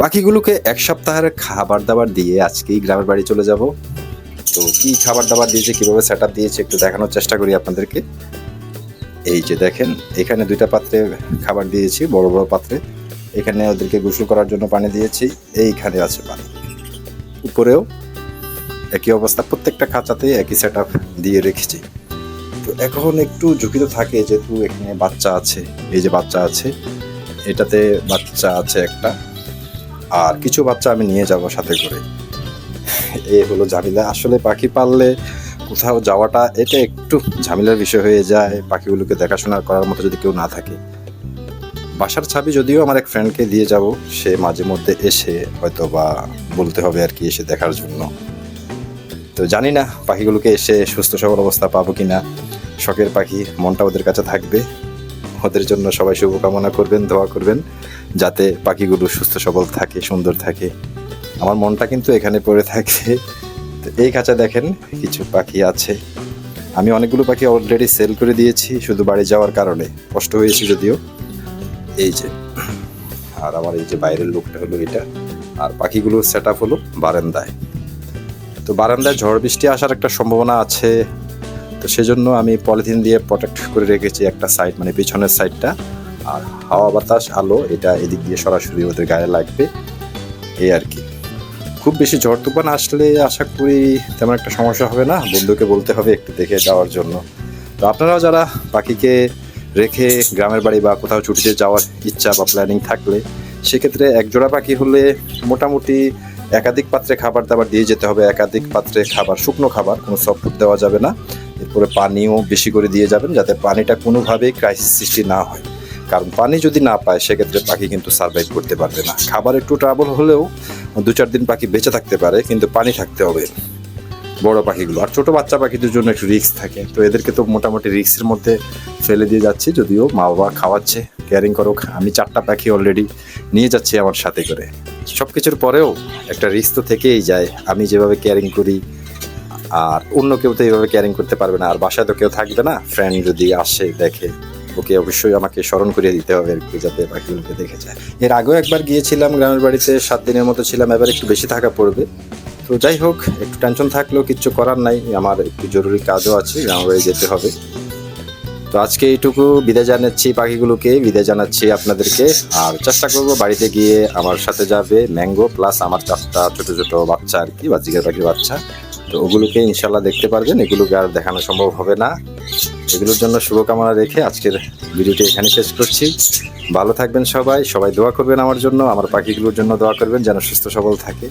পাখিগুলোকে এক সপ্তাহের খাবার দাবার দিয়ে আজকেই গ্রামের বাড়ি চলে যাব। তো কি খাবার দাবার দিয়েছে, কীভাবে সেট দিয়েছে একটু দেখানোর চেষ্টা করি আপনাদেরকে। এই যে দেখেন, এখানে দুইটা পাত্রে খাবার দিয়েছি, বড় বড় পাত্রে। এখানে ওদেরকে গোসল করার জন্য পানি দিয়েছি, এইখানে আছে পানি। উপরেও একই অবস্থা, প্রত্যেকটা খাঁচাতেই একই সেট দিয়ে রেখেছি। তো এখন একটু ঝুঁকি তো থাকে যেহেতু এখানে বাচ্চা আছে, এই যে বাচ্চা আছে, এটাতে বাচ্চা আছে একটা। আর কিছু বাচ্চা আমি নিয়ে যাব সাথে করে। এ হলো ঝামেলা। আসলে পাখি পাললে কোথাও যাওয়াটা, এটা একটু ঝামেলার বিষয় হয়ে যায়। পাখিগুলোকে দেখাশোনা করার মতো যদি কেউ না থাকে। বাসার ছাবি যদিও আমার এক ফ্রেন্ডকে দিয়ে যাব, সে মাঝে মধ্যে এসে হয়তো বা বলতে হবে আর কি এসে দেখার জন্য। তো জানি না পাখিগুলোকে এসে সুস্থ সবল অবস্থা পাবো কি না শখের পাখি মনটা ওদের কাছে থাকবে। ওদের জন্য সবাই শুভকামনা করবেন, দোয়া করবেন, যাতে পাখিগুলো সুস্থ, সবল থাকে, সুন্দর থাকে। আমার মনটা কিন্তু এখানে পড়ে থাকে। তো এই খাঁচা দেখেন, কিছু পাখি আছে। আমি অনেকগুলো পাখি অলরেডি সেল করে দিয়েছি, শুধু বাড়ি যাওয়ার কারণে। কষ্ট হয়েছে যদিও। এই যে, আর আমার এই যে বাইরের লোকটা হলো এটা। আর পাখিগুলো সেট আপ হলো বারান্দায়। তো বারান্দায় ঝড় বৃষ্টি আসার একটা সম্ভাবনা আছে। তো সেজন্য আমি পলিথিন দিয়ে প্রোটেক্ট করে রেখেছি একটা সাইড মানে পিছনের সাইডটা আর হাওয়া বাতাস, আলো, এটা এদিক দিয়ে সরাসরি ওদের গায়ে লাগবে। এই আর কি। খুব বেশি ঝড় তুফান আসলে আশা করি তেমন একটা সমস্যা হবে না। বন্ধুকে বলতে হবে একটু দেখে যাওয়ার জন্য। তো আপনারাও যারা পাখিকে রেখে গ্রামের বাড়ি বা কোথাও ছুটিতে যাওয়ার ইচ্ছা বা প্ল্যানিং থাকলে, সেক্ষেত্রে এক জোড়া পাখি হলে মোটামুটি একাধিক পাত্রে খাবার দাবার দিয়ে যেতে হবে। একাধিক পাত্রে খাবার, শুকনো খাবার, কোনো সফট ফুড দেওয়া যাবে না। এরপরে পানিও বেশি করে দিয়ে যাবেন যাতে পানিটা কোনোভাবেই ক্রাইসিস সৃষ্টি না হয়। কারণ পানি যদি না পায়, সেক্ষেত্রে পাখি কিন্তু সার্ভাইভ করতে পারবে না। খাবার একটু ট্রাবল হলেও দু চার দিন পাখি বেঁচে থাকতে পারে, কিন্তু পানি থাকতে হবে বড় পাখিগুলো। আর ছোটো বাচ্চা পাখিদের জন্য একটু রিস্ক থাকে। তো এদেরকে তো মোটামুটি রিক্সের মধ্যে ফেলে দিয়ে যাচ্ছি, যদিও মা বাবা খাওয়াচ্ছে কেয়ারিং করো আমি চারটা পাখি অলরেডি নিয়ে যাচ্ছি আমার সাথে করে। সব কিছুর পরেও একটা রিস্ক তো থেকেই যায়। আমি যেভাবে কেয়ারিং করি আর অন্য কেউ তো এইভাবে ক্যারিং করতে পারবে না, আর বাসায় তো কেউ থাকবে না। ফ্রেন্ড যদি আসে, দেখে, ওকে অবশ্যই আমাকে স্মরণ করিয়ে দিতে হবে আর কি যাতে পাখিগুলোকে দেখে যায়। এর আগেও একবার গিয়েছিলাম, গ্রামের বাড়িতে সাত দিনের মতো ছিলাম, এবার একটু বেশি থাকা পড়বে। তো যাই হোক, একটু টেনশন থাকলেও কিচ্ছু করার নাই, আমার একটু জরুরি কাজও আছে, গ্রামের বাড়ি যেতে হবে। তো আজকে এইটুকু, বিদায় জানাচ্ছি পাখিগুলোকে, বিদায় জানাচ্ছি আপনাদেরকে। আর চেষ্টা করব বাড়িতে গিয়ে আমার সাথে যাবে, ম্যাঙ্গো প্লাস আমার চারটা ছোট ছোট বাচ্চা আর কি বাজিকার পাখির বাচ্চা। তো ওগুলোকে ইনশাল্লাহ দেখতে পারবেন। এগুলোকে আর দেখানো সম্ভব হবে না। এগুলোর জন্য শুভকামনা রেখে আজকের ভিডিওটি এখানে শেষ করছি। ভালো থাকবেন সবাই। সবাই দোয়া করবেন আমার জন্য, আমার পাখিগুলোর জন্য দোয়া করবেন যেন সুস্থ সবল থাকে।